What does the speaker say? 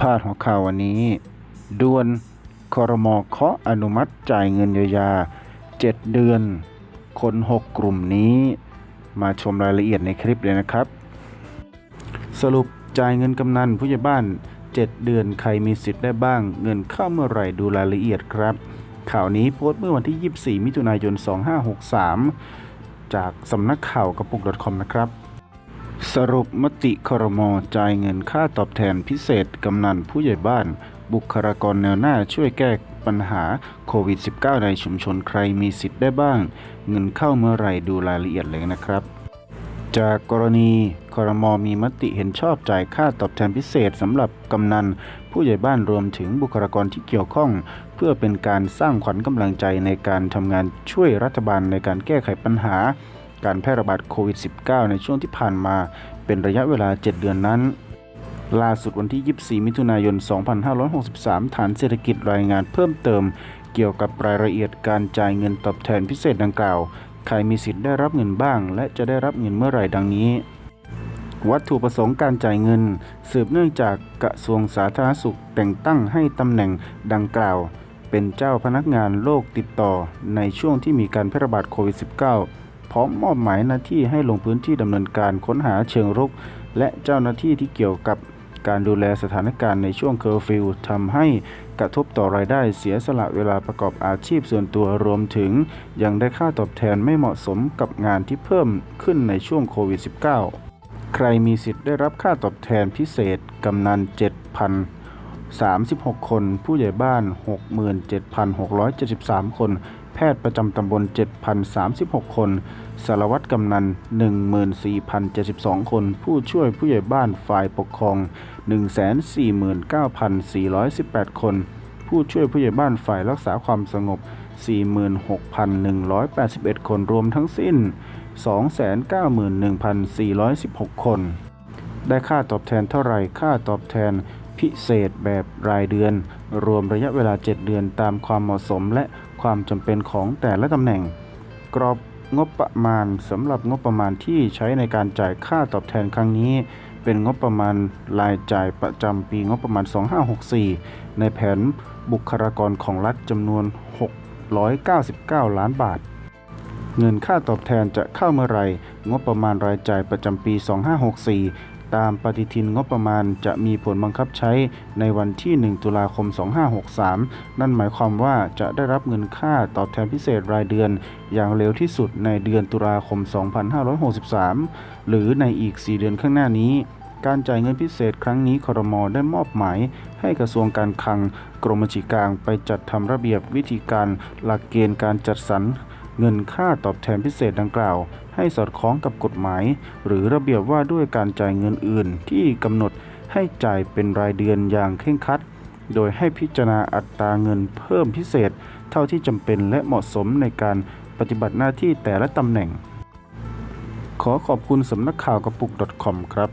พาดหัวข่าววันนี้ด่วนคอรมอเคาะอนุมัติจ่ายเงินเยียวยา 7 เดือน คน 6 กลุ่มนี้ มาชมรายละเอียดในคลิปเลยนะครับ สรุปจ่ายเงินกำนันผู้ใหญ่บ้าน 7 เดือนใครมีสิทธิ์ได้บ้าง เงินเข้าเมื่อไหร่ดูรายละเอียดครับ ข่าวนี้โพสต์เมื่อวันที่ 24 มิถุนายน 2563 จากสำนักข่าวกระปุก .com นะครับ สรุปมติครมจ่ายเงินค่าตอบแทนพิเศษกำนันผู้ใหญ่บ้าน บุคลากรแนวหน้าช่วยแก้ปัญหาโควิด -19 ในชุมชนใครมีสิทธิ์ได้บ้าง เงินเข้าเมื่อไหร่ดูรายละเอียดเลยนะครับ จากกรณีครมมีมติเห็นชอบจ่ายค่าตอบแทนพิเศษสำหรับกำนัน ผู้ใหญ่บ้านรวมถึงบุคลากรที่เกี่ยวข้อง เพื่อเป็นการสร้างขวัญกำลังใจในการทำงานช่วยรัฐบาลในการแก้ไขปัญหา การแพร่ระบาดโควิด -19 ในช่วงที่ผ่านมาเป็นระยะเวลา 7 เดือนนั้น ล่าสุดวันที่ 24 มิถุนายน 2563 ฐานเศรษฐกิจรายงานเพิ่มเติม เกี่ยวกับรายละเอียดการจ่ายเงินตอบแทนพิเศษดังกล่าว ใครมีสิทธิ์ได้รับเงินบ้าง และจะได้รับเงินเมื่อไหร่ดังนี้วัตถุประสงค์การจ่ายเงิน สืบเนื่องจากกระทรวงสาธารณสุขแต่งตั้งให้ตำแหน่งดังกล่าว เป็นเจ้าพนักงานโรคติดต่อในช่วงที่มีการแพร่ระบาดโควิด -19 พร้อมมอบหมายหน้าที่ให้ลงพื้นที่ดำเนินการค้นหาเชิงรุก และเจ้าหน้าที่ที่เกี่ยวกับการดูแลสถานการณ์ในช่วงเคอร์ฟิวทำให้กระทบต่อรายได้เสียสละเวลาประกอบอาชีพส่วนตัวรวมถึง ยังได้ค่าตอบแทนไม่เหมาะสมกับงานที่เพิ่มขึ้นในช่วงโควิด -19 ใครมีสิทธิ์ได้รับค่าตอบแทนพิเศษกำนัน7,000 36 คน ผู้ใหญ่บ้าน 67,673 คน แพทย์ประจำตำบล 7,036 คน สารวัตรกำนัน 14,072 คน ผู้ช่วยผู้ใหญ่บ้านฝ่ายปกครอง 149,418 คน ผู้ช่วยผู้ใหญ่บ้านฝ่ายรักษาความสงบ 46,181 คน รวมทั้งสิ้น 291,416 คน ได้ค่าตอบแทนเท่าไรค่าตอบแทน พิเศษแบบรายเดือน รวมระยะเวลา 7 เดือนตามความเหมาะสมและความจำเป็นของแต่ละตำแหน่ง กรอบงบประมาณสำหรับงบประมาณที่ใช้ในการจ่ายค่าตอบแทนครั้งนี้ เป็นงบประมาณรายจ่ายประจำปีงบประมาณ 2564 ในแผนบุคลากรของรัฐจำนวน 699 ล้านบาท เงินค่าตอบแทนจะเข้าเมื่อไร งบประมาณรายจ่ายประจำปี 2564 ตามปฏิทินงบประมาณจะมีผลบังคับใช้ในวันที่ 1 ตุลาคม 2563 นั่นหมายความว่าจะได้รับเงินค่าตอบแทนพิเศษรายเดือน อย่างเร็วที่สุดในเดือนตุลาคม 2563 หรือในอีก 4 เดือนข้างหน้านี้การจ่ายเงินพิเศษครั้งนี้คอรมอได้มอบหมาย ให้กระทรวงการคลัง กรมบัญชีกลางไปจัดทำระเบียบวิธีการหลักเกณฑ์การจัดสรร เงินค่าตอบแทนพิเศษดังกล่าว ให้สอดคล้องกับกฎหมาย หรือระเบียบว่าด้วยการจ่ายเงินอื่นที่กำหนดให้จ่ายเป็นรายเดือนอย่างเคร่งครัด โดยให้พิจารณาอัตราเงินเพิ่มพิเศษ เท่าที่จำเป็นและเหมาะสมในการปฏิบัติหน้าที่แต่ละตำแหน่ง ขอขอบคุณสำนักข่าวกระปุก .com ครับ